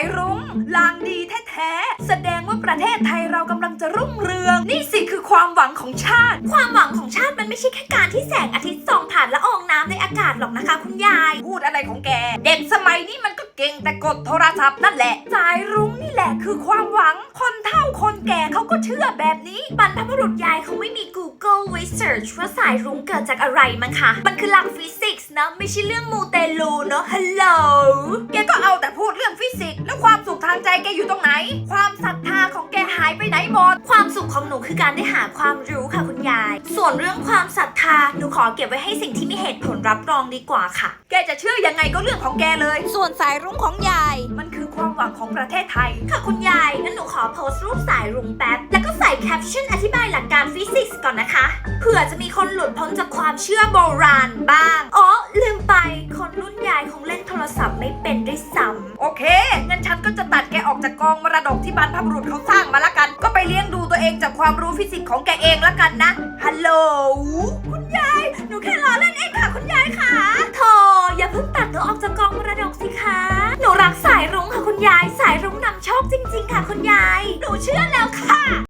ายรุ้ง ลางดีแท้ๆ แสดงว่าประเทศไทยเรากำลังจะรุ่งเรือง นี่สิคือความหวังของชาติ ความหวังของชาติมันไม่ใช่แค่การที่แสงอาทิตย์ส่องผ่านละอองน้ำในอากาศหรอกนะคะคุณยาย พูดอะไรของแก เด็กสมัยนี้มันก็เก่งแต่กดโทรศัพท์นั่นแหละ สายรุ้งนี่แหละคือความหวัง คนเฒ่าคนแก่เขาก็เชื่อแบบนี้บรรพบุรุษยายเขาไม่มี Google Research ว่าสายรุ้งเกิดจากอะไรมั้งคะ มันคือหลักฟิสิกส์นะไม่ใช่เรื่องมูเตลูเนอะฮัลโหลแกก็เอาแต่พูดเรื่องฟิสิกส์ ใจแกอยู่ตรงไหน ความศรัทธาของแกหายไปไหนหมด ความสุขของหนูคือการได้หาความรู้ค่ะคุณยาย ส่วนเรื่องความศรัทธาหนูขอเก็บไว้ให้สิ่งที่มีเหตุผลรับรองดีกว่าค่ะ แกจะเชื่อยังไงก็เรื่องของแกเลย ส่วนสายรุ้งของยาย มันคือความหวังของประเทศไทย ค่ะคุณยายงั้นหนูขอโพสต์รูปสายรุ้งแป๊บ แล้วก็ใส่แคปชั่นอธิบายหลักการฟิสิกส์ก่อนนะคะ เผื่อจะมีคนหลุดพ้นจากความเชื่อโบราณบ้าง อ๋อลืมไป คนรุ่นยายคงเล่นโทรศัพท์ไม่เป็นด้วยซ้ำโอเคงั้นฉันก็ จะกออกจากกองมรดกที่บรรพบุรุษเขาสร้างมาละกัน ก็ไปเลี้ยงดูตัวเองจากความรู้ฟิสิกส์ของแกเองละกันนะ ฮัลโหล คุณยาย หนูแค่ล้อเล่นเองค่ะ คุณยายค่ะโธ่อย่าเพิ่งตัดหนูออกจากกองมรดกสิคะ หนูรักสายรุ้งค่ะคุณยาย สายรุ้งนำโชคจริง ๆ ค่ะ คุณยาย หนูเชื่อแล้วค่ะ